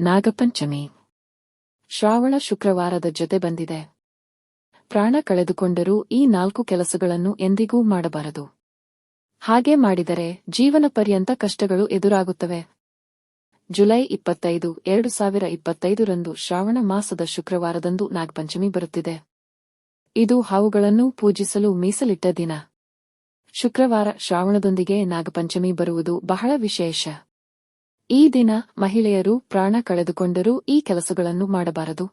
ನಾಗಪಂಚಮಿ. ಶ್ರಾವಣ ಶುಕ್ರವಾರದ ಜೊತೆ ಬಂದಿದೆ. ಪ್ರಾಣ ಕಳೆದುಕೊಂಡರೂ ಈ ನಾಲ್ಕು ಕೆಲಸಗಳನ್ನು ಎಂದಿಗೂ ಮಾಡಬಾರದು. ಹಾಗೆ ಮಾಡಿದರೆ ಜೀವನ ಪರ್ಯಂತ ಕಷ್ಟಗಳು ಎದುರಾಗುತ್ತವೆ. ಜುಲೈ ಇಪ್ಪತ್ತೈದು, ಎರಡು ಸಾವಿರ ಇಪ್ಪತ್ತೈದರಂದು ಶ್ರಾವಣ ಮಾಸದ ಶುಕ್ರವಾರದಂದು ನಾಗಪಂಚಮಿ ಬರುತ್ತಿದೆ. ಇದು ಹಾವುಗಳನ್ನು ಪೂಜಿಸಲು ಮೀಸಲಿಟ್ಟ ದಿನ. ಶುಕ್ರವಾರ ಶ್ರಾವಣದೊಂದಿಗೆ ನಾಗಪಂಚಮಿ ಬರುವುದು ಬಹಳ ವಿಶೇಷ. ಈ ದಿನ ಮಹಿಳೆಯರು ಪ್ರಾಣ ಕಳೆದುಕೊಂಡರೂ ಈ ಕೆಲಸಗಳನ್ನು ಮಾಡಬಾರದು.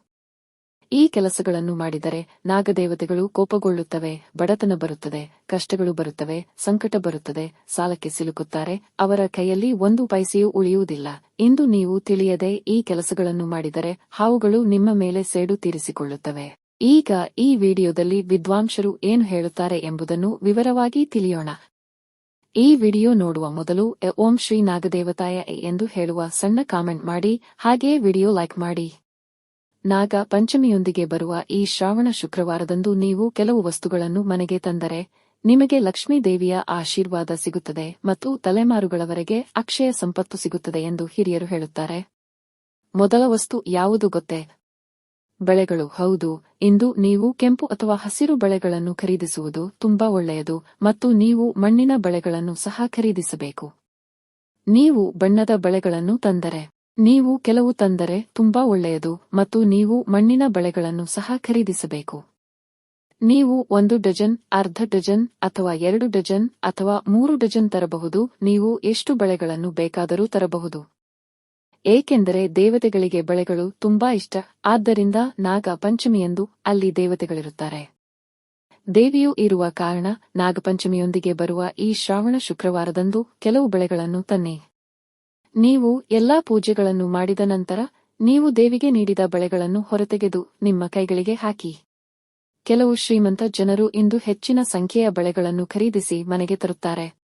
ಈ ಕೆಲಸಗಳನ್ನು ಮಾಡಿದರೆ ನಾಗದೇವತೆಗಳು ಕೋಪಗೊಳ್ಳುತ್ತವೆ, ಬಡತನ ಬರುತ್ತದೆ, ಕಷ್ಟಗಳು ಬರುತ್ತವೆ, ಸಂಕಟ ಬರುತ್ತದೆ, ಸಾಲಕ್ಕೆ ಸಿಲುಕುತ್ತಾರೆ, ಅವರ ಕೈಯಲ್ಲಿ ಒಂದು ಪೈಸೆಯೂ ಉಳಿಯುವುದಿಲ್ಲ. ಇಂದು ನೀವು ತಿಳಿಯದೆ ಈ ಕೆಲಸಗಳನ್ನು ಮಾಡಿದರೆ ಹಾವುಗಳು ನಿಮ್ಮ ಮೇಲೆ ಸೇಡು ತೀರಿಸಿಕೊಳ್ಳುತ್ತವೆ. ಈಗ ಈ ವಿಡಿಯೋದಲ್ಲಿ ವಿದ್ವಾಂಸರು ಏನು ಹೇಳುತ್ತಾರೆ ಎಂಬುದನ್ನು ವಿವರವಾಗಿ ತಿಳಿಯೋಣ. ಈ ವಿಡಿಯೋ ನೋಡುವ ಮೊದಲು, ಎ ಓಂ ಶ್ರೀ ನಾಗದೇವತಾಯ ಎಂದು ಹೇಳುವ ಸಣ್ಣ ಕಾಮೆಂಟ್ ಮಾಡಿ ಹಾಗೆಯೇ ವಿಡಿಯೋ ಲೈಕ್ ಮಾಡಿ. ನಾಗ ಪಂಚಮಿಯೊಂದಿಗೆ ಬರುವ ಈ ಶ್ರಾವಣ ಶುಕ್ರವಾರದಂದು ನೀವು ಕೆಲವು ವಸ್ತುಗಳನ್ನು ಮನೆಗೆ ತಂದರೆ, ನಿಮಗೆ ಲಕ್ಷ್ಮೀ ದೇವಿಯ ಆಶೀರ್ವಾದ ಸಿಗುತ್ತದೆ ಮತ್ತು ತಲೆಮಾರುಗಳವರೆಗೆ ಅಕ್ಷಯ ಸಂಪತ್ತು ಸಿಗುತ್ತದೆ ಎಂದು ಹಿರಿಯರು ಹೇಳುತ್ತಾರೆ. ಮೊದಲ ವಸ್ತು ಯಾವುದು ಗೊತ್ತೇ? ಬೆಳೆಗಳು. ಹೌದು, ಇಂದು ನೀವು ಕೆಂಪು ಅಥವಾ ಹಸಿರು ಬೆಳೆಗಳನ್ನು ಖರೀದಿಸುವುದು ತುಂಬಾ ಒಳ್ಳೆಯದು ಮತ್ತು ನೀವು ಮಣ್ಣಿನ ಬೆಳೆಗಳನ್ನು ಸಹ ಖರೀದಿಸಬೇಕು. ನೀವು ಬಣ್ಣದ ಬೆಳೆಗಳನ್ನು ತಂದರೆ. ನೀವು ಕೆಲವು ತಂದರೆ ತುಂಬಾ ಒಳ್ಳೆಯದು ಮತ್ತು ನೀವು ಮಣ್ಣಿನ ಬೆಳೆಗಳನ್ನು ಸಹ ಖರೀದಿಸಬೇಕು. ನೀವು ಒಂದು ಡಜನ್, ಅರ್ಧ ಡಜನ್ ಅಥವಾ ಎರಡು ಡಜನ್ ಅಥವಾ ಮೂರು ಡಜನ್ ತರಬಹುದು. ನೀವು ಎಷ್ಟು ಬೆಳೆಗಳನ್ನು ಬೇಕಾದರೂ ತರಬಹುದು. ಏಕೆಂದರೆ ದೇವತೆಗಳಿಗೆ ಬಳೆಗಳು ತುಂಬಾ ಇಷ್ಟ, ಆದ್ದರಿಂದ ನಾಗ ಪಂಚಮಿಯಂದು ಅಲ್ಲಿ ದೇವತೆಗಳಿರುತ್ತಾರೆ. ದೇವಿಯು ಇರುವ ಕಾರಣ ನಾಗಪಂಚಮಿಯೊಂದಿಗೆ ಬರುವ ಈ ಶ್ರಾವಣ ಶುಕ್ರವಾರದಂದು ಕೆಲವು ಬೆಳೆಗಳನ್ನು ತನ್ನಿ. ನೀವು ಎಲ್ಲಾ ಪೂಜೆಗಳನ್ನು ಮಾಡಿದ ನಂತರ ನೀವು ದೇವಿಗೆ ನೀಡಿದ ಬಳೆಗಳನ್ನು ಹೊರತೆಗೆದು ನಿಮ್ಮ ಕೈಗಳಿಗೆ ಹಾಕಿ. ಕೆಲವು ಶ್ರೀಮಂತ ಜನರು ಇಂದು ಹೆಚ್ಚಿನ ಸಂಖ್ಯೆಯ ಬಳೆಗಳನ್ನು ಖರೀದಿಸಿ ಮನೆಗೆ ತರುತ್ತಾರೆ.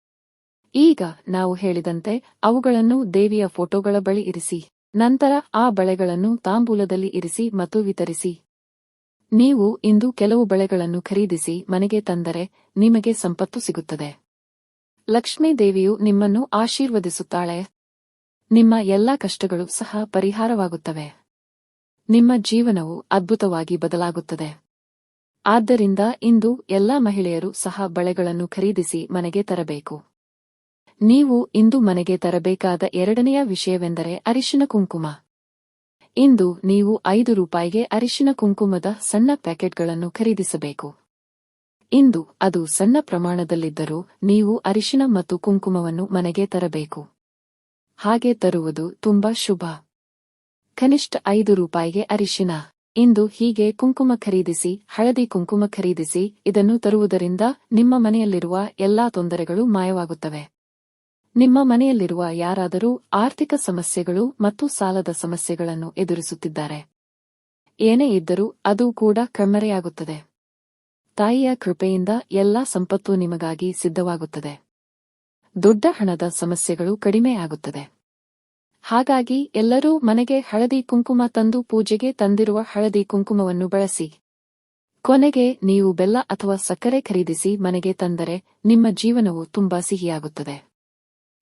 ಈಗ ನಾವು ಹೇಳಿದಂತೆ ಅವುಗಳನ್ನು ದೇವಿಯ ಫೋಟೋಗಳ ಬಳಿ ಇರಿಸಿ, ನಂತರ ಆ ಬಳೆಗಳನ್ನು ತಾಂಬೂಲದಲ್ಲಿ ಇರಿಸಿ ಮತ್ತು ವಿತರಿಸಿ. ನೀವು ಇಂದು ಕೆಲವು ಬಳೆಗಳನ್ನು ಖರೀದಿಸಿ ಮನೆಗೆ ತಂದರೆ ನಿಮಗೆ ಸಂಪತ್ತು ಸಿಗುತ್ತದೆ. ಲಕ್ಷ್ಮೀ ದೇವಿಯು ನಿಮ್ಮನ್ನು ಆಶೀರ್ವದಿಸುತ್ತಾಳೆ. ನಿಮ್ಮ ಎಲ್ಲಾ ಕಷ್ಟಗಳು ಸಹ ಪರಿಹಾರವಾಗುತ್ತವೆ. ನಿಮ್ಮ ಜೀವನವು ಅದ್ಭುತವಾಗಿ ಬದಲಾಗುತ್ತದೆ. ಆದ್ದರಿಂದ ಇಂದು ಎಲ್ಲಾ ಮಹಿಳೆಯರು ಸಹ ಬಳೆಗಳನ್ನು ಖರೀದಿಸಿ ಮನೆಗೆ ತರಬೇಕು. ನೀವು ಇಂದು ಮನೆಗೆ ತರಬೇಕಾದ ಎರಡನೆಯ ವಿಷಯವೆಂದರೆ ಅರಿಶಿನ ಕುಂಕುಮ. ಇಂದು ನೀವು ಐದು ರೂಪಾಯಿಗೆ ಅರಿಶಿನ ಕುಂಕುಮದ ಸಣ್ಣ ಪ್ಯಾಕೆಟ್ಗಳನ್ನು ಖರೀದಿಸಬೇಕು. ಇಂದು ಅದು ಸಣ್ಣ ಪ್ರಮಾಣದಲ್ಲಿದ್ದರೂ ನೀವು ಅರಿಶಿನ ಮತ್ತು ಕುಂಕುಮವನ್ನು ಮನೆಗೆ ತರಬೇಕು. ಹಾಗೆ ತರುವುದು ತುಂಬಾ ಶುಭ. ಕನಿಷ್ಠ ಐದು ರೂಪಾಯಿಗೆ ಅರಿಶಿನ. ಇಂದು ಹೀಗೆ ಕುಂಕುಮ ಖರೀದಿಸಿ, ಹಳದಿ ಕುಂಕುಮ ಖರೀದಿಸಿ, ಇದನ್ನು ತರುವುದರಿಂದ ನಿಮ್ಮ ಮನೆಯಲ್ಲಿರುವ ಎಲ್ಲಾ ತೊಂದರೆಗಳು ಮಾಯವಾಗುತ್ತವೆ. ನಿಮ್ಮ ಮನೆಯಲ್ಲಿರುವ ಯಾರಾದರೂ ಆರ್ಥಿಕ ಸಮಸ್ಯೆಗಳು ಮತ್ತು ಸಾಲದ ಸಮಸ್ಯೆಗಳನ್ನು ಎದುರಿಸುತ್ತಿದ್ದಾರೆ. ಏನೇ ಇದ್ದರೂ ಅದು ಕೂಡ ಕಣ್ಮರೆಯಾಗುತ್ತದೆ. ತಾಯಿಯ ಕೃಪೆಯಿಂದ ಎಲ್ಲಾ ಸಂಪತ್ತು ನಿಮಗಾಗಿ ಸಿದ್ಧವಾಗುತ್ತದೆ. ದೊಡ್ಡ ಹಣದ ಸಮಸ್ಯೆಗಳು ಕಡಿಮೆಯಾಗುತ್ತದೆ ಹಾಗಾಗಿ ಎಲ್ಲರೂ ಮನೆಗೆ ಹಳದಿ ಕುಂಕುಮ ತಂದು ಪೂಜೆಗೆ ತಂದಿರುವ ಹಳದಿ ಕುಂಕುಮವನ್ನು ಬಳಸಿ. ಕೊನೆಗೆ ನೀವು ಬೆಲ್ಲ ಅಥವಾ ಸಕ್ಕರೆ ಖರೀದಿಸಿ ಮನೆಗೆ ತಂದರೆ ನಿಮ್ಮ ಜೀವನವು ತುಂಬಾ ಸಿಹಿಯಾಗುತ್ತದೆ.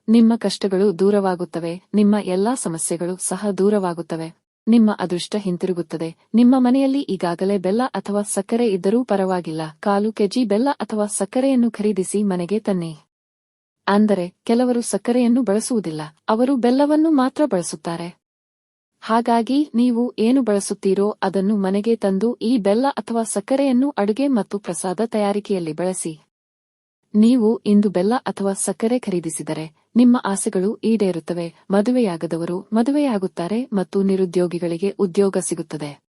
ನಿಮ್ಮ ಕಷ್ಟಗಳು ದೂರವಾಗುತ್ತವೆ, ನಿಮ್ಮ ಎಲ್ಲಾ ಸಮಸ್ಯೆಗಳು ಸಹ ದೂರವಾಗುತ್ತವೆ. ನಿಮ್ಮ ಅದೃಷ್ಟ ಹಿಂತಿರುಗುತ್ತದೆ. ನಿಮ್ಮ ಮನೆಯಲ್ಲಿ ಈಗಾಗಲೇ ಬೆಲ್ಲ ಅಥವಾ ಸಕ್ಕರೆ ಇದ್ದರೂ ಪರವಾಗಿಲ್ಲ. ಕಾಲು ಕೆಜಿ ಬೆಲ್ಲ ಅಥವಾ ಸಕ್ಕರೆಯನ್ನು ಖರೀದಿಸಿ ಮನೆಗೆ ತನ್ನಿ. ಅಂದರೆ, ಕೆಲವರು ಸಕ್ಕರೆಯನ್ನು ಬಳಸುವುದಿಲ್ಲ, ಅವರು ಬೆಲ್ಲವನ್ನು ಮಾತ್ರ ಬಳಸುತ್ತಾರೆ. ಹಾಗಾಗಿ, ನೀವು ಏನು ಬಳಸುತ್ತೀರೋ ಅದನ್ನು ಮನೆಗೆ ತಂದು ಈ ಬೆಲ್ಲ ಅಥವಾ ಸಕ್ಕರೆಯನ್ನು ಅಡುಗೆ ಮತ್ತು ಪ್ರಸಾದ ತಯಾರಿಕೆಯಲ್ಲಿ ಬಳಸಿ. ನೀವು ಇಂದು ಬೆಲ್ಲ ಅಥವಾ ಸಕ್ಕರೆ ಖರೀದಿಸಿದರೆ ನಿಮ್ಮ ಆಸೆಗಳು ಈಡೇರುತ್ತವೆ. ಮದುವೆಯಾಗದವರು ಮದುವೆಯಾಗುತ್ತಾರೆ ಮತ್ತು ನಿರುದ್ಯೋಗಿಗಳಿಗೆ ಉದ್ಯೋಗ ಸಿಗುತ್ತದೆ.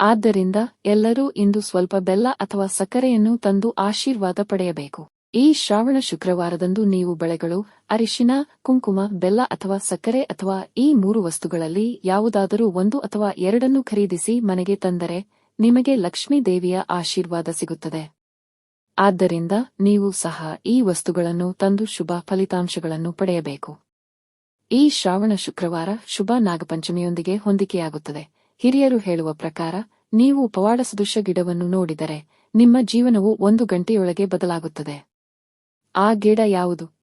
ಆದ್ದರಿಂದ ಎಲ್ಲರೂ ಇಂದು ಸ್ವಲ್ಪ ಬೆಲ್ಲ ಅಥವಾ ಸಕ್ಕರೆಯನ್ನು ತಂದು ಆಶೀರ್ವಾದ ಪಡೆಯಬೇಕು. ಈ ಶ್ರಾವಣ ಶುಕ್ರವಾರದಂದು ನೀವು ಬೆಳೆಗಳು, ಅರಿಶಿನ, ಕುಂಕುಮ, ಬೆಲ್ಲ ಅಥವಾ ಸಕ್ಕರೆ ಅಥವಾ ಈ ಮೂರು ವಸ್ತುಗಳಲ್ಲಿ ಯಾವುದಾದರೂ ಒಂದು ಅಥವಾ ಎರಡನ್ನು ಖರೀದಿಸಿ ಮನೆಗೆ ತಂದರೆ ನಿಮಗೆ ಲಕ್ಷ್ಮೀ ದೇವಿಯ ಆಶೀರ್ವಾದ ಸಿಗುತ್ತದೆ. ಆದ್ದರಿಂದ ನೀವು ಸಹ ಈ ವಸ್ತುಗಳನ್ನು ತಂದು ಶುಭ ಫಲಿತಾಂಶಗಳನ್ನು ಪಡೆಯಬೇಕು. ಈ ಶ್ರಾವಣ ಶುಕ್ರವಾರ ಶುಭ ನಾಗಪಂಚಮಿಯೊಂದಿಗೆ ಹೊಂದಿಕೆಯಾಗುತ್ತದೆ. ಹಿರಿಯರು ಹೇಳುವ ಪ್ರಕಾರ, ನೀವು ಪವಾಡ ಸದೃಶ ಗಿಡವನ್ನು ನೋಡಿದರೆ ನಿಮ್ಮ ಜೀವನವು ಒಂದು ಗಂಟೆಯೊಳಗೆ ಬದಲಾಗುತ್ತದೆ. ಆ ಗಿಡ ಯಾವುದು?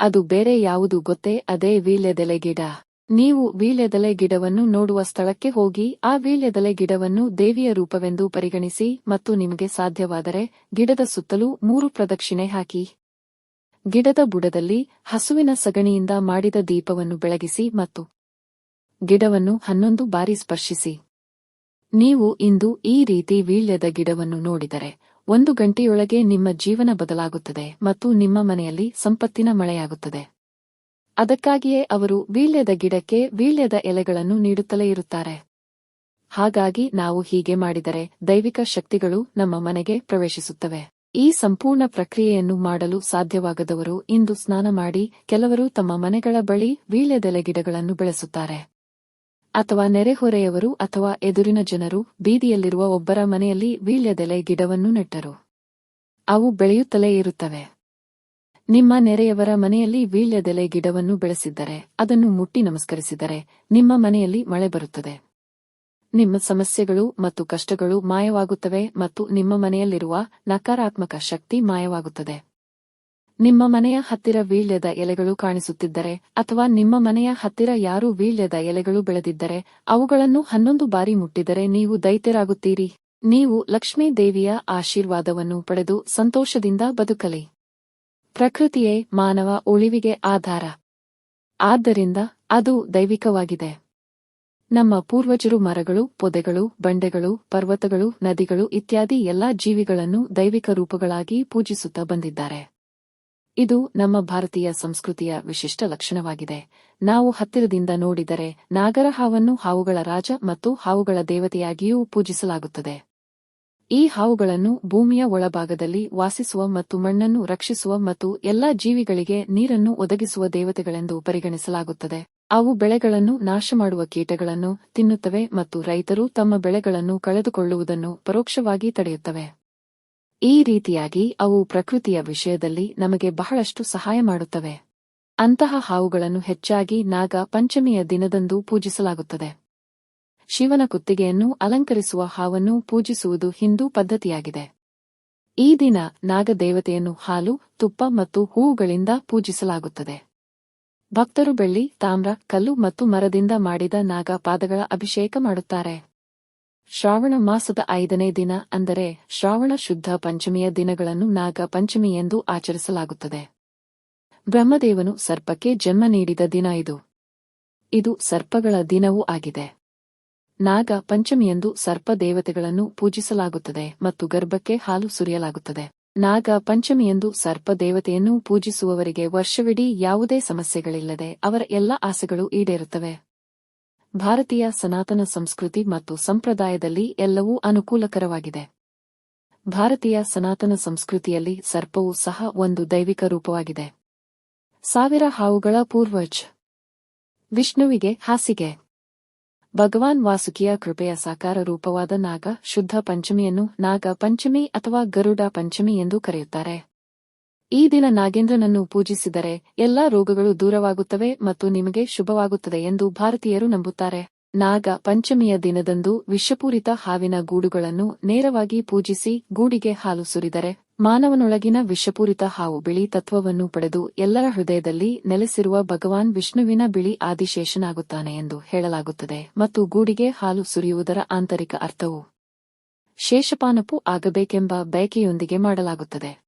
ಅದು ಬೇರೆ ಯಾವುದು ಗೊತ್ತೇ, ಅದೇ ವೀಳ್ಯದೆಲೆ ಗಿಡ. ನೀವು ವೀಳ್ಯದೆಲೆ ಗಿಡವನ್ನು ನೋಡುವ ಸ್ಥಳಕ್ಕೆ ಹೋಗಿ, ಆ ವೀಳ್ಯದೆಲೆ ಗಿಡವನ್ನು ದೇವಿಯ ರೂಪವೆಂದು ಪರಿಗಣಿಸಿ ಮತ್ತು ನಿಮಗೆ ಸಾಧ್ಯವಾದರೆ ಗಿಡದ ಸುತ್ತಲೂ ಮೂರು ಪ್ರದಕ್ಷಿಣೆ ಹಾಕಿ. ಗಿಡದ ಬುಡದಲ್ಲಿ ಹಸುವಿನ ಸಗಣಿಯಿಂದ ಮಾಡಿದ ದೀಪವನ್ನು ಬೆಳಗಿಸಿ ಮತ್ತು ಗಿಡವನ್ನು ಹನ್ನೊಂದು ಬಾರಿ ಸ್ಪರ್ಶಿಸಿ. ನೀವು ಇಂದು ಈ ರೀತಿ ವೀಳ್ಯದ ಗಿಡವನ್ನು ನೋಡಿದರೆ, ಒಂದು ಗಂಟೆಯೊಳಗೆ ನಿಮ್ಮ ಜೀವನ ಬದಲಾಗುತ್ತದೆ ಮತ್ತು ನಿಮ್ಮ ಮನೆಯಲ್ಲಿ ಸಂಪತ್ತಿನ ಮಳೆಯಾಗುತ್ತದೆ. ಅದಕ್ಕಾಗಿಯೇ ಅವರು ವೀಳ್ಯದ ಗಿಡಕ್ಕೆ ವೀಳ್ಯದ ಎಲೆಗಳನ್ನು ನೀಡುತ್ತಲೇ ಇರುತ್ತಾರೆ. ಹಾಗಾಗಿ ನಾವು ಹೀಗೆ ಮಾಡಿದರೆ ದೈವಿಕ ಶಕ್ತಿಗಳು ನಮ್ಮ ಮನೆಗೆ ಪ್ರವೇಶಿಸುತ್ತವೆ. ಈ ಸಂಪೂರ್ಣ ಪ್ರಕ್ರಿಯೆಯನ್ನು ಮಾಡಲು ಸಾಧ್ಯವಾಗದವರು ಇಂದು ಸ್ನಾನ ಮಾಡಿ ಕೆಲವರು ತಮ್ಮ ಮನೆಗಳ ಬಳಿ ವೀಳ್ಯದೆಲೆ ಗಿಡಗಳನ್ನು ಬೆಳೆಸುತ್ತಾರೆ. ಅಥವಾ ನೆರೆಹೊರೆಯವರು ಅಥವಾ ಎದುರಿನ ಜನರು ಬೀದಿಯಲ್ಲಿರುವ ಒಬ್ಬರ ಮನೆಯಲ್ಲಿ ವೀಳ್ಯದೆಲೆ ಗಿಡವನ್ನು ನೆಟ್ಟರು. ಅವು ಬೆಳೆಯುತ್ತಲೇ ಇರುತ್ತವೆ. ನಿಮ್ಮ ನೆರೆಯವರ ಮನೆಯಲ್ಲಿ ವೀಳ್ಯದೆಲೆ ಗಿಡವನ್ನು ಬೆಳೆಸಿದ್ದರೆ, ಅದನ್ನು ಮುಟ್ಟಿ ನಮಸ್ಕರಿಸಿದರೆ, ನಿಮ್ಮ ಮನೆಯಲ್ಲಿ ಮಳೆ ಬರುತ್ತದೆ. ನಿಮ್ಮ ಸಮಸ್ಯೆಗಳು ಮತ್ತು ಕಷ್ಟಗಳು ಮಾಯವಾಗುತ್ತವೆ ಮತ್ತು ನಿಮ್ಮ ಮನೆಯಲ್ಲಿರುವ ನಕಾರಾತ್ಮಕ ಶಕ್ತಿ ಮಾಯವಾಗುತ್ತದೆ. ನಿಮ್ಮ ಮನೆಯ ಹತ್ತಿರ ವೀಳ್ಯದ ಎಲೆಗಳು ಕಾಣಿಸುತ್ತಿದ್ದರೆ, ಅಥವಾ ನಿಮ್ಮ ಮನೆಯ ಹತ್ತಿರ ಯಾರು ವೀಳ್ಯದ ಎಲೆಗಳು ಬೆಳೆದಿದ್ದರೆ, ಅವುಗಳನ್ನು ಹನ್ನೊಂದು ಬಾರಿ ಮುಟ್ಟಿದರೆ ನೀವು ದೈತ್ಯರಾಗುತ್ತೀರಿ. ನೀವು ಲಕ್ಷ್ಮೀ ದೇವಿಯ ಆಶೀರ್ವಾದವನ್ನು ಪಡೆದು ಸಂತೋಷದಿಂದ ಬದುಕಲಿ. ಪ್ರಕೃತಿಯೇ ಮಾನವ ಉಳಿವಿಗೆ ಆಧಾರ. ಆದ್ದರಿಂದ ಅದು ದೈವಿಕವಾಗಿದೆ. ನಮ್ಮ ಪೂರ್ವಜರು ಮರಗಳು, ಪೊದೆಗಳು, ಬಂಡೆಗಳು, ಪರ್ವತಗಳು, ನದಿಗಳು ಇತ್ಯಾದಿ ಎಲ್ಲಾ ಜೀವಿಗಳನ್ನು ದೈವಿಕ ರೂಪಗಳಾಗಿ ಪೂಜಿಸುತ್ತಾ ಬಂದಿದ್ದಾರೆ. ಇದು ನಮ್ಮ ಭಾರತೀಯ ಸಂಸ್ಕೃತಿಯ ವಿಶಿಷ್ಟ ಲಕ್ಷಣವಾಗಿದೆ. ನಾವು ಹತ್ತಿರದಿಂದ ನೋಡಿದರೆ ನಾಗರ ಹಾವನ್ನು ಹಾವುಗಳ ರಾಜ ಮತ್ತು ಹಾವುಗಳ ದೇವತೆಯಾಗಿಯೂ ಪೂಜಿಸಲಾಗುತ್ತದೆ. ಈ ಹಾವುಗಳನ್ನು ಭೂಮಿಯ ಒಳಭಾಗದಲ್ಲಿ ವಾಸಿಸುವ ಮತ್ತು ಮಣ್ಣನ್ನು ರಕ್ಷಿಸುವ ಮತ್ತು ಎಲ್ಲಾ ಜೀವಿಗಳಿಗೆ ನೀರನ್ನು ಒದಗಿಸುವ ದೇವತೆಗಳೆಂದು ಪರಿಗಣಿಸಲಾಗುತ್ತದೆ. ಅವು ಬೆಳೆಗಳನ್ನು ನಾಶ ಮಾಡುವ ಕೀಟಗಳನ್ನು ತಿನ್ನುತ್ತವೆ ಮತ್ತು ರೈತರು ತಮ್ಮ ಬೆಳೆಗಳನ್ನು ಕಳೆದುಕೊಳ್ಳುವುದನ್ನು ಪರೋಕ್ಷವಾಗಿ ತಡೆಯುತ್ತವೆ. ಈ ರೀತಿಯಾಗಿ ಅವು ಪ್ರಕೃತಿಯ ವಿಷಯದಲ್ಲಿ ನಮಗೆ ಬಹಳಷ್ಟು ಸಹಾಯ ಮಾಡುತ್ತವೆ. ಅಂತಹ ಹಾವುಗಳನ್ನು ಹೆಚ್ಚಾಗಿ ನಾಗ ಪಂಚಮಿಯ ದಿನದಂದು ಪೂಜಿಸಲಾಗುತ್ತದೆ. ಶಿವನ ಕುತ್ತಿಗೆಯನ್ನು ಅಲಂಕರಿಸುವ ಹಾವನ್ನು ಪೂಜಿಸುವುದು ಹಿಂದೂ ಪದ್ಧತಿಯಾಗಿದೆ. ಈ ದಿನ ನಾಗದೇವತೆಯನ್ನು ಹಾಲು, ತುಪ್ಪ ಮತ್ತು ಹೂವುಗಳಿಂದ ಪೂಜಿಸಲಾಗುತ್ತದೆ. ಭಕ್ತರು ಬೆಳ್ಳಿ, ತಾಮ್ರ, ಕಲ್ಲು ಮತ್ತು ಮರದಿಂದ ಮಾಡಿದ ನಾಗ ಪಾದಗಳ ಅಭಿಷೇಕ ಮಾಡುತ್ತಾರೆ. ಶ್ರಾವಣ ಮಾಸದ ಐದನೇ ದಿನ ಅಂದರೆ ಶ್ರಾವಣ ಶುದ್ಧ ಪಂಚಮಿಯ ದಿನಗಳನ್ನು ನಾಗ ಪಂಚಮಿ ಎಂದು ಆಚರಿಸಲಾಗುತ್ತದೆ. ಬ್ರಹ್ಮದೇವನು ಸರ್ಪಕ್ಕೆ ಜನ್ಮ ನೀಡಿದ ದಿನ ಇದು. ಇದು ಸರ್ಪಗಳ ದಿನವೂ ಆಗಿದೆ. ನಾಗ ಪಂಚಮಿಯಂದು ಸರ್ಪ ದೇವತೆಗಳನ್ನು ಪೂಜಿಸಲಾಗುತ್ತದೆ ಮತ್ತು ಗರ್ಭಕ್ಕೆ ಹಾಲು ಸುರಿಯಲಾಗುತ್ತದೆ. ನಾಗ ಪಂಚಮಿಯಂದು ಸರ್ಪ ದೇವತೆಯನ್ನು ಪೂಜಿಸುವವರಿಗೆ ವರ್ಷವಿಡೀ ಯಾವುದೇ ಸಮಸ್ಯೆಗಳಿಲ್ಲದೆ ಅವರ ಎಲ್ಲ ಆಸೆಗಳು ಈಡೇರುತ್ತವೆ. ಭಾರತೀಯ ಸನಾತನ ಸಂಸ್ಕೃತಿ ಮತ್ತು ಸಂಪ್ರದಾಯದಲ್ಲಿ ಎಲ್ಲವೂ ಅನುಕೂಲಕರವಾಗಿದೆ. ಭಾರತೀಯ ಸನಾತನ ಸಂಸ್ಕೃತಿಯಲ್ಲಿ ಸರ್ಪವು ಸಹ ಒಂದು ದೈವಿಕ ರೂಪವಾಗಿದೆ. ಸಾವಿರ ಹಾವುಗಳ ಪೂರ್ವಜ್. ವಿಷ್ಣುವಿಗೆ ಹಾಸಿಗೆ. ಭಗವಾನ್ ವಾಸುಕಿಯ ಕೃಪೆಯ ಸಾಕಾರ ರೂಪವಾದ ನಾಗ, ಶುದ್ಧ ಪಂಚಮಿಯನ್ನು ನಾಗ ಪಂಚಮಿ ಅಥವಾ ಗರುಡ ಪಂಚಮಿ ಎಂದು ಕರೆಯುತ್ತಾರೆ. ಈ ದಿನ ನಾಗೇಂದ್ರನನ್ನು ಪೂಜಿಸಿದರೆ ಎಲ್ಲಾ ರೋಗಗಳು ದೂರವಾಗುತ್ತವೆ ಮತ್ತು ನಿಮಗೆ ಶುಭವಾಗುತ್ತದೆ ಎಂದು ಭಾರತೀಯರು ನಂಬುತ್ತಾರೆ. ನಾಗ ಪಂಚಮಿಯ ದಿನದಂದು ವಿಷಪೂರಿತ ಹಾವಿನ ಗೂಡುಗಳನ್ನು ನೇರವಾಗಿ ಪೂಜಿಸಿ ಗೂಡಿಗೆ ಹಾಲು ಸುರಿದರೆ. ಮಾನವನೊಳಗಿನ ವಿಷಪೂರಿತ ಹಾವು ಬಿಳಿ ತತ್ವವನ್ನು ಪಡೆದು ಎಲ್ಲರ ಹೃದಯದಲ್ಲಿ ನೆಲೆಸಿರುವ ಭಗವಾನ್ ವಿಷ್ಣುವಿನ ಬಿಳಿ ಆದಿಶೇಷನಾಗುತ್ತಾನೆ ಎಂದು ಹೇಳಲಾಗುತ್ತದೆ ಮತ್ತು ಗೂಡಿಗೆ ಹಾಲು ಸುರಿಯುವುದರ ಆಂತರಿಕ ಅರ್ಥವು ಶೇಷಪಾನಪು ಆಗಬೇಕೆಂಬ ಬಯಕೆಯೊಂದಿಗೆ ಮಾಡಲಾಗುತ್ತದೆ.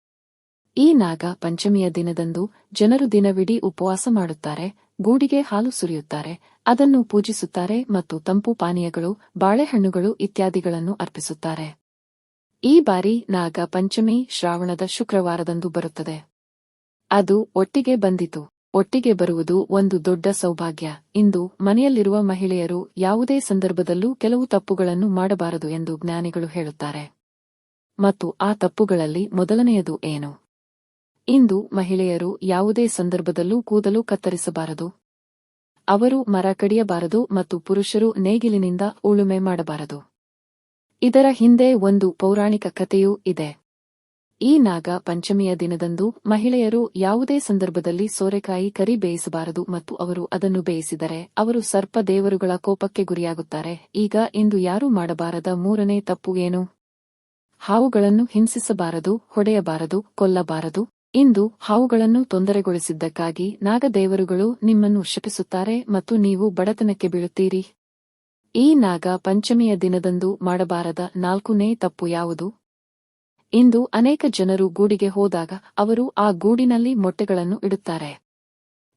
ಈ ನಾಗ ಪಂಚಮಿಯ ದಿನದಂದು ಜನರು ದಿನವಿಡೀ ಉಪವಾಸ ಮಾಡುತ್ತಾರೆ, ಗೂಡಿಗೆ ಹಾಲು ಸುರಿಯುತ್ತಾರೆ, ಅದನ್ನು ಪೂಜಿಸುತ್ತಾರೆ ಮತ್ತು ತಂಪು ಪಾನೀಯಗಳು, ಬಾಳೆಹಣ್ಣುಗಳು ಇತ್ಯಾದಿಗಳನ್ನು ಅರ್ಪಿಸುತ್ತಾರೆ. ಈ ಬಾರಿ ನಾಗ ಪಂಚಮಿ ಶ್ರಾವಣದ ಶುಕ್ರವಾರದಂದು ಬರುತ್ತದೆ. ಅದು ಒಟ್ಟಿಗೆ ಬಂದಿತು. ಒಟ್ಟಿಗೆ ಬರುವುದು ಒಂದು ದೊಡ್ಡ ಸೌಭಾಗ್ಯ. ಇಂದು ಮನೆಯಲ್ಲಿರುವ ಮಹಿಳೆಯರು ಯಾವುದೇ ಸಂದರ್ಭದಲ್ಲೂ ಕೆಲವು ತಪ್ಪುಗಳನ್ನು ಮಾಡಬಾರದು ಎಂದು ಜ್ಞಾನಿಗಳು ಹೇಳುತ್ತಾರೆ. ಮತ್ತು ಆ ತಪ್ಪುಗಳಲ್ಲಿ ಮೊದಲನೆಯದು ಏನು? ಇಂದು ಮಹಿಳೆಯರು ಯಾವುದೇ ಸಂದರ್ಭದಲ್ಲೂ ಕೂದಲು ಕತ್ತರಿಸಬಾರದು. ಅವರು ಮರ ಕಡಿಯಬಾರದು ಮತ್ತು ಪುರುಷರು ನೇಗಿಲಿನಿಂದ ಉಳುಮೆ ಮಾಡಬಾರದು. ಇದರ ಹಿಂದೆ ಒಂದು ಪೌರಾಣಿಕ ಕಥೆಯೂ ಇದೆ. ಈ ನಾಗ ಪಂಚಮಿಯ ದಿನದಂದು ಮಹಿಳೆಯರು ಯಾವುದೇ ಸಂದರ್ಭದಲ್ಲಿ ಸೋರೆಕಾಯಿ ಕರಿ ಬೇಯಿಸಬಾರದು ಮತ್ತು ಅವರು ಅದನ್ನು ಬೇಯಿಸಿದರೆ ಅವರು ಸರ್ಪ ದೇವರುಗಳ ಕೋಪಕ್ಕೆ ಗುರಿಯಾಗುತ್ತಾರೆ. ಈಗ ಇಂದು ಯಾರೂ ಮಾಡಬಾರದ ಮೂರನೇ ತಪ್ಪು ಏನು? ಹಾವುಗಳನ್ನು ಹಿಂಸಿಸಬಾರದು, ಹೊಡೆಯಬಾರದು, ಕೊಲ್ಲಬಾರದು. ಇಂದು ಹಾವುಗಳನ್ನು ತೊಂದರೆಗೊಳಿಸಿದ್ದಕ್ಕಾಗಿ ನಾಗದೇವರುಗಳು ನಿಮ್ಮನ್ನು ಶಪಿಸುತ್ತಾರೆ ಮತ್ತು ನೀವು ಬಡತನಕ್ಕೆ ಬೀಳುತ್ತೀರಿ. ಈ ನಾಗ ಪಂಚಮಿಯ ದಿನದಂದು ಮಾಡಬಾರದ ನಾಲ್ಕನೇ ತಪ್ಪು ಯಾವುದು? ಇಂದು ಅನೇಕ ಜನರು ಗೂಡಿಗೆ ಹೋದಾಗ ಅವರು ಆ ಗೂಡಿನಲ್ಲಿ ಮೊಟ್ಟೆಗಳನ್ನು ಇಡುತ್ತಾರೆ.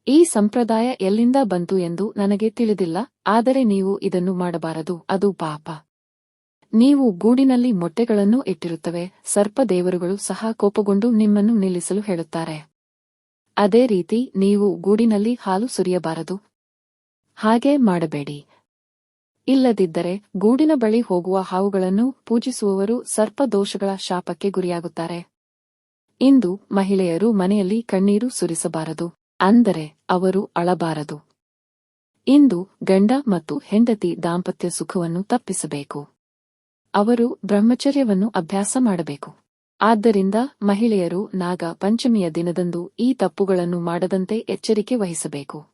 ಈ ಸಂಪ್ರದಾಯ ಎಲ್ಲಿಂದ ಬಂತು ಎಂದು ನನಗೆ ತಿಳಿದಿಲ್ಲ, ಆದರೆ ನೀವು ಇದನ್ನು ಮಾಡಬಾರದು, ಅದು ಪಾಪ. ನೀವು ಗೂಡಿನಲ್ಲಿ ಮೊಟ್ಟೆಗಳನ್ನು ಇಟ್ಟಿರುತ್ತವೆ, ಸರ್ಪ ದೇವರುಗಳು ಸಹ ಕೋಪಗೊಂಡು ನಿಮ್ಮನ್ನು ನಿಲ್ಲಿಸಲು ಹೇಳುತ್ತಾರೆ. ಅದೇ ರೀತಿ ನೀವು ಗೂಡಿನಲ್ಲಿ ಹಾಲು ಸುರಿಯಬಾರದು. ಹಾಗೆ ಮಾಡಬೇಡಿ. ಇಲ್ಲದಿದ್ದರೆ ಗೂಡಿನ ಬಳಿ ಹೋಗುವ ಹಾವುಗಳನ್ನು ಪೂಜಿಸುವವರು ಸರ್ಪದೋಷಗಳ ಶಾಪಕ್ಕೆ ಗುರಿಯಾಗುತ್ತಾರೆ. ಇಂದು ಮಹಿಳೆಯರು ಮನೆಯಲ್ಲಿ ಕಣ್ಣೀರು ಸುರಿಸಬಾರದು, ಅಂದರೆ ಅವರು ಅಳಬಾರದು. ಇಂದು ಗಂಡ ಮತ್ತು ಹೆಂಡತಿ ದಾಂಪತ್ಯ ಸುಖವನ್ನು ತಪ್ಪಿಸಬೇಕು. ಅವರು ಬ್ರಹ್ಮಚರ್ಯವನ್ನು ಅಭ್ಯಾಸ ಮಾಡಬೇಕು. ಆದ್ದರಿಂದ ಮಹಿಳೆಯರು ನಾಗ ಪಂಚಮಿಯ ದಿನದಂದು ಈ ತಪ್ಪುಗಳನ್ನು ಮಾಡದಂತೆ ಎಚ್ಚರಿಕೆ ವಹಿಸಬೇಕು.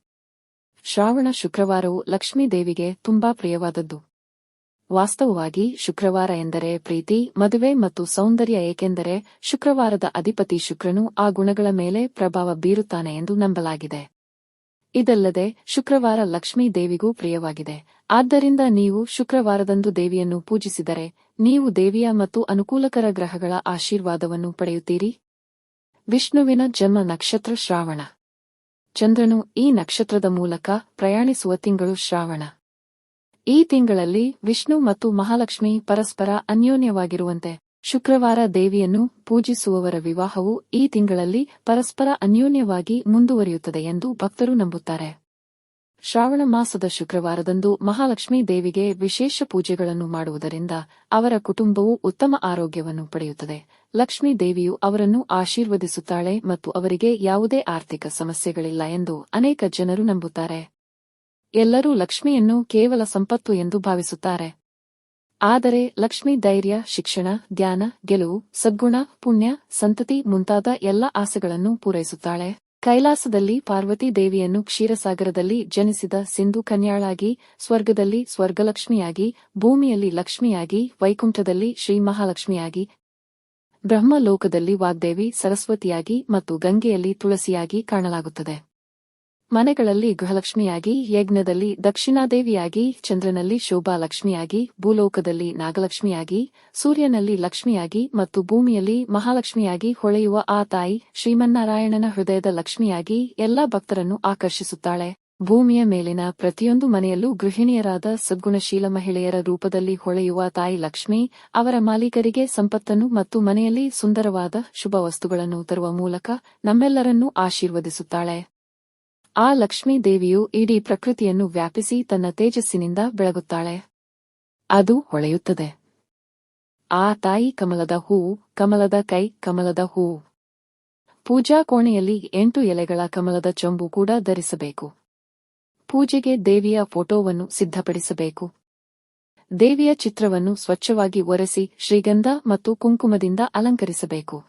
ಶ್ರಾವಣ ಶುಕ್ರವಾರವು ಲಕ್ಷ್ಮೀ ದೇವಿಗೆ ತುಂಬಾ ಪ್ರಿಯವಾದದ್ದು. ವಾಸ್ತವವಾಗಿ ಶುಕ್ರವಾರ ಎಂದರೆ ಪ್ರೀತಿ, ಮದುವೆ ಮತ್ತು ಸೌಂದರ್ಯ ಏಕೆಂದರೆ ಶುಕ್ರವಾರದ ಅಧಿಪತಿ ಶುಕ್ರನು ಆ ಗುಣಗಳ ಮೇಲೆ ಪ್ರಭಾವ ಬೀರುತ್ತಾನೆ ಎಂದು ನಂಬಲಾಗಿದೆ. ಇದಲ್ಲದೆ ಶುಕ್ರವಾರ ಲಕ್ಷ್ಮೀ ದೇವಿಗೂ ಪ್ರಿಯವಾಗಿದೆ. ಆದ್ದರಿಂದ ನೀವು ಶುಕ್ರವಾರದಂದು ದೇವಿಯನ್ನು ಪೂಜಿಸಿದರೆ ನೀವು ದೇವಿಯ ಮತ್ತು ಅನುಕೂಲಕರ ಗ್ರಹಗಳ ಆಶೀರ್ವಾದವನ್ನು ಪಡೆಯುತ್ತೀರಿ. ವಿಷ್ಣುವಿನ ಜನ್ಮ ನಕ್ಷತ್ರ ಶ್ರಾವಣ. ಚಂದ್ರನು ಈ ನಕ್ಷತ್ರದ ಮೂಲಕ ಪ್ರಯಾಣಿಸುವ ತಿಂಗಳು ಶ್ರಾವಣ. ಈ ತಿಂಗಳಲ್ಲಿ ವಿಷ್ಣು ಮತ್ತು ಮಹಾಲಕ್ಷ್ಮಿ ಪರಸ್ಪರ ಅನ್ಯೋನ್ಯವಾಗಿರುವಂತೆ ಶುಕ್ರವಾರ ದೇವಿಯನ್ನು ಪೂಜಿಸುವವರ ವಿವಾಹವು ಈ ತಿಂಗಳಲ್ಲಿ ಪರಸ್ಪರ ಅನ್ಯೋನ್ಯವಾಗಿ ಮುಂದುವರಿಯುತ್ತದೆ ಎಂದು ಭಕ್ತರು ನಂಬುತ್ತಾರೆ. ಶ್ರಾವಣ ಮಾಸದ ಶುಕ್ರವಾರದಂದು ಮಹಾಲಕ್ಷ್ಮೀ ದೇವಿಗೆ ವಿಶೇಷ ಪೂಜೆಗಳನ್ನು ಮಾಡುವುದರಿಂದ ಅವರ ಕುಟುಂಬವು ಉತ್ತಮ ಆರೋಗ್ಯವನ್ನು ಪಡೆಯುತ್ತದೆ. ಲಕ್ಷ್ಮೀ ದೇವಿಯು ಅವರನ್ನು ಆಶೀರ್ವದಿಸುತ್ತಾಳೆ ಮತ್ತು ಅವರಿಗೆ ಯಾವುದೇ ಆರ್ಥಿಕ ಸಮಸ್ಯೆಗಳಿಲ್ಲ ಎಂದು ಅನೇಕ ಜನರು ನಂಬುತ್ತಾರೆ. ಎಲ್ಲರೂ ಲಕ್ಷ್ಮಿಯನ್ನು ಕೇವಲ ಸಂಪತ್ತು ಎಂದು ಭಾವಿಸುತ್ತಾರೆ. ಆದರೆ ಲಕ್ಷ್ಮಿ ಧೈರ್ಯ, ಶಿಕ್ಷಣ ಧ್ಯಾನ ಗೆಲುವು, ಸದ್ಗುಣ, ಪುಣ್ಯ, ಸಂತತಿ ಮುಂತಾದ ಎಲ್ಲ ಆಸೆಗಳನ್ನು ಪೂರೈಸುತ್ತಾಳೆ. ಕೈಲಾಸದಲ್ಲಿ ಪಾರ್ವತಿ ದೇವಿಯನ್ನು ಕ್ಷೀರಸಾಗರದಲ್ಲಿ ಜನಿಸಿದ ಸಿಂಧು ಕನ್ಯಾಳಾಗಿ, ಸ್ವರ್ಗದಲ್ಲಿ ಸ್ವರ್ಗಲಕ್ಷ್ಮಿಯಾಗಿ, ಭೂಮಿಯಲ್ಲಿ ಲಕ್ಷ್ಮಿಯಾಗಿ, ವೈಕುಂಠದಲ್ಲಿ ಶ್ರೀ ಮಹಾಲಕ್ಷ್ಮಿಯಾಗಿ, ಬ್ರಹ್ಮಲೋಕದಲ್ಲಿ ವಾಗ್ದೇವಿ, ಸರಸ್ವತಿಯಾಗಿ ಮತ್ತು ಗಂಗೆಯಲ್ಲಿ ತುಳಸಿಯಾಗಿ ಕಾಣಲಾಗುತ್ತದೆ. ಮನೆಗಳಲ್ಲಿ ಗೃಹಲಕ್ಷ್ಮಿಯಾಗಿ, ಯಜ್ಞದಲ್ಲಿ ದಕ್ಷಿಣಾದೇವಿಯಾಗಿ, ಚಂದ್ರನಲ್ಲಿ ಶೋಭಾಲಕ್ಷ್ಮಿಯಾಗಿ, ಭೂಲೋಕದಲ್ಲಿ ನಾಗಲಕ್ಷ್ಮಿಯಾಗಿ, ಸೂರ್ಯನಲ್ಲಿ ಲಕ್ಷ್ಮಿಯಾಗಿ ಮತ್ತು ಭೂಮಿಯಲ್ಲಿ ಮಹಾಲಕ್ಷ್ಮಿಯಾಗಿ ಹೊಳೆಯುವ ಆ ತಾಯಿ ಶ್ರೀಮನ್ನಾರಾಯಣನ ಹೃದಯದ ಲಕ್ಷ್ಮಿಯಾಗಿ ಎಲ್ಲಾ ಭಕ್ತರನ್ನು ಆಕರ್ಷಿಸುತ್ತಾಳೆ. ಭೂಮಿಯ ಮೇಲಿನ ಪ್ರತಿಯೊಂದು ಮನೆಯಲ್ಲೂ ಗೃಹಿಣಿಯರಾದ ಸದ್ಗುಣಶೀಲ ಮಹಿಳೆಯರ ರೂಪದಲ್ಲಿ ಹೊಳೆಯುವ ತಾಯಿ ಲಕ್ಷ್ಮಿ, ಅವರ ಮಾಲೀಕರಿಗೆ ಸಂಪತ್ತನ್ನು ಮತ್ತು ಮನೆಯಲ್ಲಿ ಸುಂದರವಾದ ಶುಭ ವಸ್ತುಗಳನ್ನು ತರುವ ಮೂಲಕ ನಮ್ಮೆಲ್ಲರನ್ನೂ ಆಶೀರ್ವದಿಸುತ್ತಾಳೆ. ಆ ಲಕ್ಷ್ಮೀ ದೇವಿಯು ಇಡೀ ಪ್ರಕೃತಿಯನ್ನು ವ್ಯಾಪಿಸಿ ತನ್ನ ತೇಜಸ್ಸಿನಿಂದ ಬೆಳಗುತ್ತಾಳೆ. ಅದು ಹೊಳೆಯುತ್ತದೆ. ಆ ತಾಯಿ ಕಮಲದ ಹೂವು ಕಮಲದ ಕೈ, ಕಮಲದ ಹೂ. ಪೂಜಾ ಕೋಣೆಯಲ್ಲಿ ಎಂಟು ಎಲೆಗಳ ಕಮಲದ ಚೊಂಬು ಕೂಡ ಧರಿಸಬೇಕು. ಪೂಜೆಗೆ ದೇವಿಯ ಫೋಟೋವನ್ನು ಸಿದ್ಧಪಡಿಸಬೇಕು. ದೇವಿಯ ಚಿತ್ರವನ್ನು ಸ್ವಚ್ಛವಾಗಿ ಒರೆಸಿ ಶ್ರೀಗಂಧ ಮತ್ತು ಕುಂಕುಮದಿಂದ ಅಲಂಕರಿಸಬೇಕು.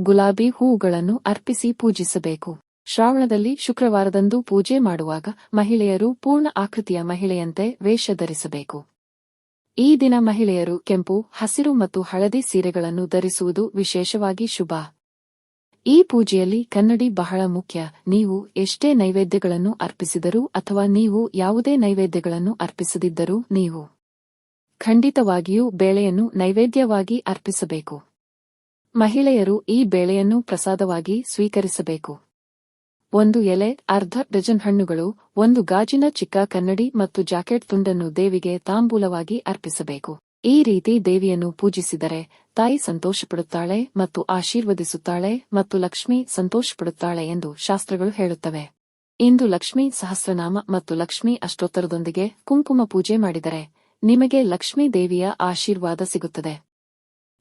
ಗುಲಾಬಿ ಹೂವುಗಳನ್ನು ಅರ್ಪಿಸಿ ಪೂಜಿಸಬೇಕು. ಶ್ರಾವಣದಲ್ಲಿ ಶುಕ್ರವಾರದಂದು ಪೂಜೆ ಮಾಡುವಾಗ ಮಹಿಳೆಯರು ಪೂರ್ಣ ಆಕೃತಿಯ ಮಹಿಳೆಯಂತೆ ವೇಷ ಧರಿಸಬೇಕು. ಈ ದಿನ ಮಹಿಳೆಯರು ಕೆಂಪು, ಹಸಿರು ಮತ್ತು ಹಳದಿ ಸೀರೆಗಳನ್ನು ಧರಿಸುವುದು ವಿಶೇಷವಾಗಿ ಶುಭ. ಈ ಪೂಜೆಯಲ್ಲಿ ಕನ್ನಡಿ ಬಹಳ ಮುಖ್ಯ. ನೀವು ಎಷ್ಟೇ ನೈವೇದ್ಯಗಳನ್ನು ಅರ್ಪಿಸಿದರೂ ಅಥವಾ ನೀವು ಯಾವುದೇ ನೈವೇದ್ಯಗಳನ್ನು ಅರ್ಪಿಸದಿದ್ದರೂ ನೀವು ಖಂಡಿತವಾಗಿಯೂ ಬೇಳೆಯನ್ನು ನೈವೇದ್ಯವಾಗಿ ಅರ್ಪಿಸಬೇಕು. ಮಹಿಳೆಯರು ಈ ಬೇಳೆಯನ್ನು ಪ್ರಸಾದವಾಗಿ ಸ್ವೀಕರಿಸಬೇಕು. ಒಂದು ಎಲೆ, ಅರ್ಧ ಡಜನ್ ಹಣ್ಣುಗಳು, ಒಂದು ಗಾಜಿನ ಚಿಕ್ಕ ಕನ್ನಡಿ ಮತ್ತು ಜಾಕೆಟ್ ತುಂಡನ್ನು ದೇವಿಗೆ ತಾಂಬೂಲವಾಗಿ ಅರ್ಪಿಸಬೇಕು. ಈ ರೀತಿ ದೇವಿಯನ್ನು ಪೂಜಿಸಿದರೆ ತಾಯಿ ಸಂತೋಷಪಡುತ್ತಾಳೆ ಮತ್ತು ಆಶೀರ್ವದಿಸುತ್ತಾಳೆ ಮತ್ತು ಲಕ್ಷ್ಮಿ ಸಂತೋಷಪಡುತ್ತಾಳೆ ಎಂದು ಶಾಸ್ತ್ರಗಳು ಹೇಳುತ್ತವೆ. ಇಂದು ಲಕ್ಷ್ಮೀ ಸಹಸ್ರನಾಮ ಮತ್ತು ಲಕ್ಷ್ಮೀ ಅಷ್ಟೋತ್ತರದೊಂದಿಗೆ ಕುಂಕುಮ ಪೂಜೆ ಮಾಡಿದರೆ ನಿಮಗೆ ಲಕ್ಷ್ಮೀ ದೇವಿಯ ಆಶೀರ್ವಾದ ಸಿಗುತ್ತದೆ.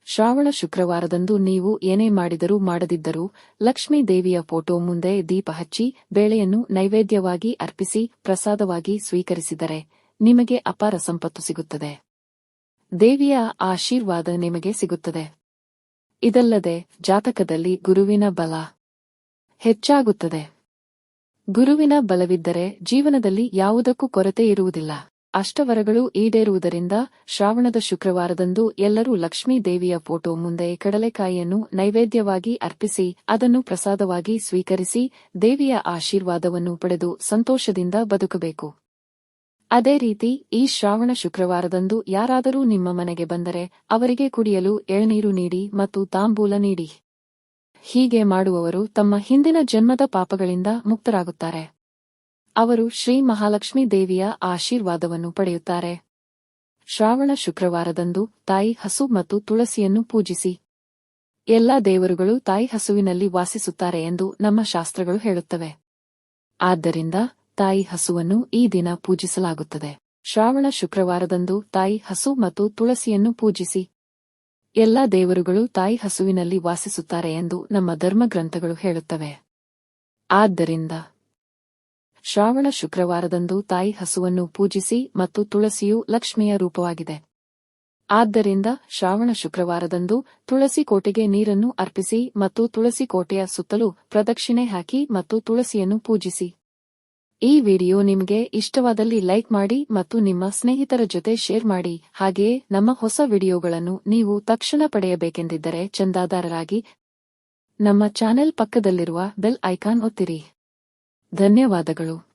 ಶ್ರಾವಣ ಶುಕ್ರವಾರದಂದು ನೀವು ಏನೇ ಮಾಡಿದರೂ ಮಾಡದಿದ್ದರೂ ಲಕ್ಷ್ಮೀ ದೇವಿಯ ಫೋಟೋ ಮುಂದೆ ದೀಪ ಹಚ್ಚಿ ಬೇಳೆಯನ್ನು ನೈವೇದ್ಯವಾಗಿ ಅರ್ಪಿಸಿ ಪ್ರಸಾದವಾಗಿ ಸ್ವೀಕರಿಸಿದರೆ ನಿಮಗೆ ಅಪಾರ ಸಂಪತ್ತು ಸಿಗುತ್ತದೆ. ದೇವಿಯ ಆಶೀರ್ವಾದ ನಿಮಗೆ ಸಿಗುತ್ತದೆ. ಇದಲ್ಲದೆ ಜಾತಕದಲ್ಲಿ ಗುರುವಿನ ಬಲ ಹೆಚ್ಚಾಗುತ್ತದೆ. ಗುರುವಿನ ಬಲವಿದ್ದರೆ ಜೀವನದಲ್ಲಿ ಯಾವುದಕ್ಕೂ ಕೊರತೆ ಇರುವುದಿಲ್ಲ. ಅಷ್ಟವರಗಳು ಈಡೇರುವುದರಿಂದ ಶ್ರಾವಣದ ಶುಕ್ರವಾರದಂದು ಎಲ್ಲರೂ ಲಕ್ಷ್ಮೀ ದೇವಿಯ ಫೋಟೋ ಮುಂದೆ ಕಡಲೆಕಾಯಿಯನ್ನು ನೈವೇದ್ಯವಾಗಿ ಅರ್ಪಿಸಿ ಅದನ್ನು ಪ್ರಸಾದವಾಗಿ ಸ್ವೀಕರಿಸಿ ದೇವಿಯ ಆಶೀರ್ವಾದವನ್ನು ಪಡೆದು ಸಂತೋಷದಿಂದ ಬದುಕಬೇಕು. ಅದೇ ರೀತಿ ಈ ಶ್ರಾವಣ ಶುಕ್ರವಾರದಂದು ಯಾರಾದರೂ ನಿಮ್ಮ ಮನೆಗೆ ಬಂದರೆ ಅವರಿಗೆ ಕುಡಿಯಲು ಎಳನೀರು ನೀಡಿ ಮತ್ತು ತಾಂಬೂಲ ನೀಡಿ. ಹೀಗೆ ಮಾಡುವವರು ತಮ್ಮ ಹಿಂದಿನ ಜನ್ಮದ ಪಾಪಗಳಿಂದ ಮುಕ್ತರಾಗುತ್ತಾರೆ. ಅವರು ಶ್ರೀ ಮಹಾಲಕ್ಷ್ಮೀ ದೇವಿಯ ಆಶೀರ್ವಾದವನ್ನು ಪಡೆಯುತ್ತಾರೆ. ಶ್ರಾವಣ ಶುಕ್ರವಾರದಂದು ತಾಯಿ ಹಸು ಮತ್ತು ತುಳಸಿಯನ್ನು ಪೂಜಿಸಿ. ಎಲ್ಲಾ ದೇವರುಗಳು ತಾಯಿ ಹಸುವಿನಲ್ಲಿ ವಾಸಿಸುತ್ತಾರೆ ಎಂದು ನಮ್ಮ ಶಾಸ್ತ್ರಗಳು ಹೇಳುತ್ತವೆ. ಆದ್ದರಿಂದ ತಾಯಿ ಹಸುವನ್ನು ಈ ದಿನ ಪೂಜಿಸಲಾಗುತ್ತದೆ. ಶ್ರಾವಣ ಶುಕ್ರವಾರದಂದು ತಾಯಿ ಹಸು ಮತ್ತು ತುಳಸಿಯನ್ನು ಪೂಜಿಸಿ. ಎಲ್ಲಾ ದೇವರುಗಳು ತಾಯಿ ಹಸುವಿನಲ್ಲಿ ವಾಸಿಸುತ್ತಾರೆ ಎಂದು ನಮ್ಮ ಧರ್ಮಗ್ರಂಥಗಳು ಹೇಳುತ್ತವೆ. ಆದ್ದರಿಂದ ಶ್ರಾವಣ ಶುಕ್ರವಾರದಂದು ತಾಯಿ ಹಸುವನ್ನು ಪೂಜಿಸಿ ಮತ್ತು ತುಳಸಿಯು ಲಕ್ಷ್ಮಿಯ ರೂಪವಾಗಿದೆ. ಆದ್ದರಿಂದ ಶ್ರಾವಣ ಶುಕ್ರವಾರದಂದು ತುಳಸಿ ಕೋಟೆಗೆ ನೀರನ್ನು ಅರ್ಪಿಸಿ ಮತ್ತು ತುಳಸಿ ಕೋಟೆಯ ಸುತ್ತಲೂ ಪ್ರದಕ್ಷಿಣೆ ಹಾಕಿ ಮತ್ತು ತುಳಸಿಯನ್ನು ಪೂಜಿಸಿ. ಈ ವಿಡಿಯೋ ನಿಮಗೆ ಇಷ್ಟವಾದಲ್ಲಿ ಲೈಕ್ ಮಾಡಿ ಮತ್ತು ನಿಮ್ಮ ಸ್ನೇಹಿತರ ಜೊತೆ ಶೇರ್ ಮಾಡಿ. ಹಾಗೆಯೇ ನಮ್ಮ ಹೊಸ ವಿಡಿಯೋಗಳನ್ನು ನೀವು ತಕ್ಷಣ ಪಡೆಯಬೇಕೆಂದಿದ್ದರೆ ಚಂದಾದಾರರಾಗಿ ನಮ್ಮ ಚಾನೆಲ್ ಪಕ್ಕದಲ್ಲಿರುವ ಬೆಲ್ ಐಕಾನ್ ಒತ್ತಿರಿ. ಧನ್ಯವಾದಗಳು.